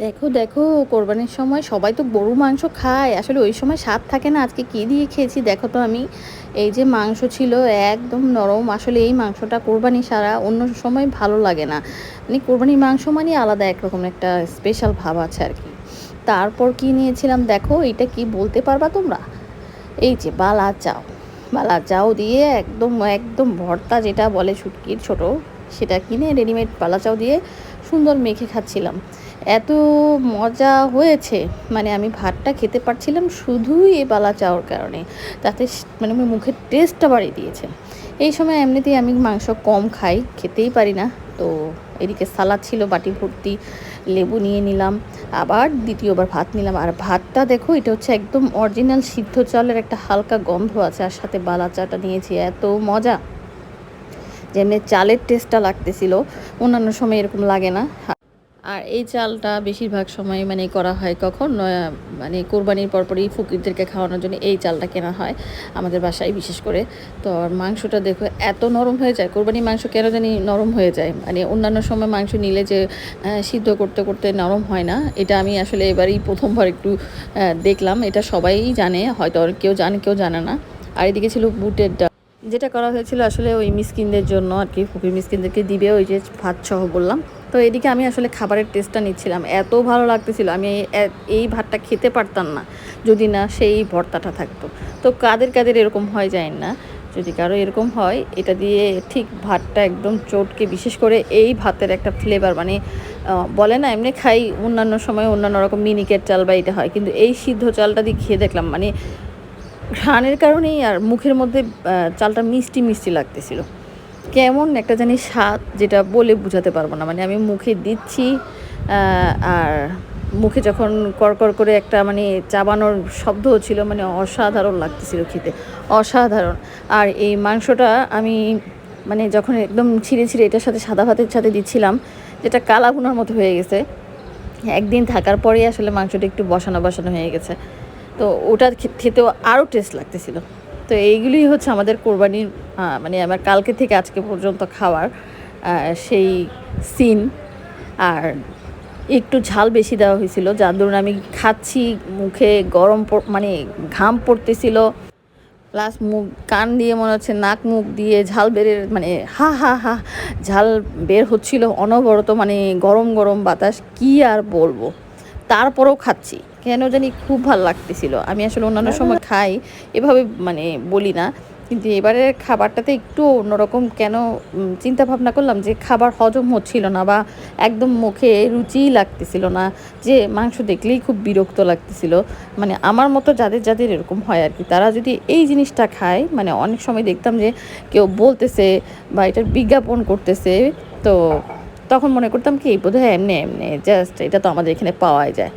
দেখো দেখো, কোরবানির সময় সবাই তো গরু, মাংস খায়। আসলে ওই সময় স্বাদ থাকে না। আজকে কী দিয়ে খেয়েছি দেখো তো আমি। এই যে মাংস ছিল একদম নরম। আসলে এই মাংসটা কোরবানি সারা অন্য সময় ভালো লাগে না। মানে কোরবানির মাংস মানে আলাদা একরকম একটা স্পেশাল ভাব আছে আর কি। তারপর কি নিয়েছিলাম দেখো এটা কি বলতে পারবা তোমরা? এই যে বালা চাও। বালা চাও দিয়ে একদম একদম ভর্তা যেটা বলে শুটকির ছোট, সেটা কিনে রেডিমেড বালা চাও দিয়ে সুন্দর মেখে খাচ্ছিলাম। এত মজা হয়েছে মানে আমি ভাতটা খেতে পারছিলাম শুধুই এই বালা চাওয়ার কারণে। তাতে মানে আমার মুখের টেস্টটা বাড়িয়ে দিয়েছে। এই সময় এমনিতেই আমি মাংস কম খাই, খেতেই পারি না। তো এদিকে সালাদ ছিল, বাটি ভর্তি, লেবু নিয়ে নিলাম। আবার দ্বিতীয়বার ভাত নিলাম। আর ভাতটা দেখো, এটা হচ্ছে একদম অরিজিনাল সিদ্ধ চালের একটা হালকা গন্ধ আছে, আর সাথে বালা চাটা নিয়েছি, এত মজা। যেমনি চালের টেস্টটা লাগতেছিল। অন্যান্য সময় এরকম লাগে না। আর এই চালটা বেশিরভাগ সময় মানে করা হয় কখন মানে কোরবানির পরপরই ফকিরদেরকে খাওয়ানোর জন্য এই চালটা কেনা হয় আমাদের বাসায় বিশেষ করে। তো মাংসটা দেখো এত নরম হয়ে যায়, কোরবানির মাংস কেন জানি নরম হয়ে যায়। মানে অন্যান্য সময় মাংস নিলে যে সিদ্ধ করতে করতে নরম হয় না, এটা আমি আসলে এবারই প্রথমবার একটু দেখলাম। এটা সবাই জানে, হয়তো কেউ জানে কেউ জানে না। আর এদিকে ছিল বুটের ডাল। যেটা করা হয়েছিল আসলে ওই মিসকিনদের জন্য আর কি ফকির মিসকিনদেরকে দিবে ওই যে ভাত সহ বললাম। তো এদিকে আমি আসলে খাবারের টেস্টটা নিচ্ছিলাম, এত ভালো লাগতেছিল, আমি এই- ভাতটা খেতে পারতাম না, যদি না সেই ভর্তাটা থাকতো। তো কাদের কাদের এরকম হয় যায় না, যদি কারও এরকম হয়, এটা দিয়ে ঠিক ভাতটা একদম চটকে, বিশেষ করে এই ভাতের একটা ফ্লেভার মানে বলে না, এমনি খাই, অন্যান্য সময় অন্যান্য রকম মিনিকেট চাল বা এটা হয়, কিন্তু এই সিদ্ধ চালটা দিয়ে খেয়ে দেখলাম মানে ঘ্রাণের কারণেই আর মুখের মধ্যে চালটা মিষ্টি মিষ্টি লাগতেছিল। কেমন একটা জানি স্বাদ যেটা বলে বোঝাতে পারব না। মানে আমি মুখে দিচ্ছি আর মুখে যখন কড়কর করে একটা মানে চাবানোর শব্দ ছিল মানে অসাধারণ লাগতেছিল খেতে, অসাধারণ। আর এই মাংসটা আমি মানে যখন একদম ছিঁড়ে ছিঁড়ে এটার সাথে সাদা ভাতের সাথে দিচ্ছিলাম, যেটা কালা ভুনার মতো হয়ে গেছে, একদিন থাকার পরেই আসলে মাংসটা একটু বসানো বসানো হয়ে গেছে। তো ওটা খেতেও আরও টেস্ট লাগতেছিল। তো এইগুলোই হচ্ছে আমাদের কোরবানির মানে আমার কালকে থেকে আজকে পর্যন্ত খাওয়ার সেই সিন আর একটু ঝাল বেশি দেওয়া হয়েছিল, যার দরুন আমি খাচ্ছি, মুখে গরম মানে ঘাম পড়তেছিল। প্লাস মুখ, কান দিয়ে মনে হচ্ছে নাক মুখ দিয়ে ঝাল বেরের মানে হা হা হা, ঝাল বের হচ্ছিল অনবরত মানে গরম গরম বাতাস, কি আর বলব। তারপরেও খাচ্ছি। কেন জানি খুব ভালো লাগতেছিল। আমি আসলে অন্যান্য সময় খাই, এভাবে মানে বলি না। কিন্তু এবারের খাবারটাতে একটু অন্যরকম কেন চিন্তা ভাবনা করলাম যে খাবার হজম হচ্ছিল না বা একদম মুখে রুচিই লাগতেছিল না, যে মাংস দেখলেই খুব বিরক্ত লাগতেছিল। মানে আমার মতো যাদের যাদের এরকম হয় আর কি, তারা যদি এই জিনিসটা খায় মানে অনেক সময় দেখতাম যে কেউ বলতেছে বা এটার বিজ্ঞাপন করতেছে, তো তখন মনে করতাম কি বোধহয় এমনি এমনি জাস্ট এটা তো আমাদের এখানে পাওয়াই যায়।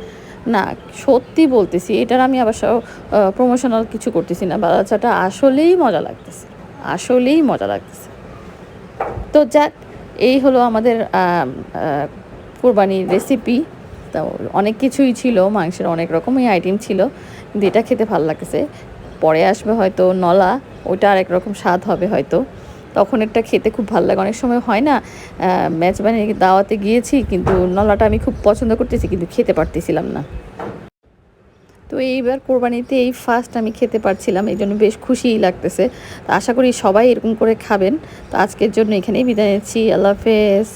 না সত্যি বলতেছি এটার আমি আবার প্রমোশনাল কিছু করতেছি না বাচ্চাটা আসলেই মজা লাগতেছে আসলেই মজা লাগতেছে। তো যাক এই হলো আমাদের আম, কোরবানির রেসিপি তো অনেক কিছুই ছিল মাংসের অনেক রকমই আইটেম ছিল কিন্তু এটা খেতে ভালো লাগতেছে। পরে আসবে হয়তো নলা ওইটা আরেক রকম স্বাদ হবে হয়তো। তখন একটা খেতে খুব ভালো লাগে। অনেক সময় হয় না ম্যাচ বানিয়ে দাওয়াতে গিয়েছি কিন্তু নলাটা আমি খুব পছন্দ করতেছি কিন্তু খেতে পারতেছিলাম না। তো এইবার কোরবানিতে এই ফার্স্ট আমি খেতে পারছিলাম, এই জন্য বেশ খুশিই লাগতেছে। তো আশা করি সবাই এরকম করে খাবেন। তো আজকের জন্য এখানেই বিদায় নিচ্ছি। আল্লাহ হাফেজ।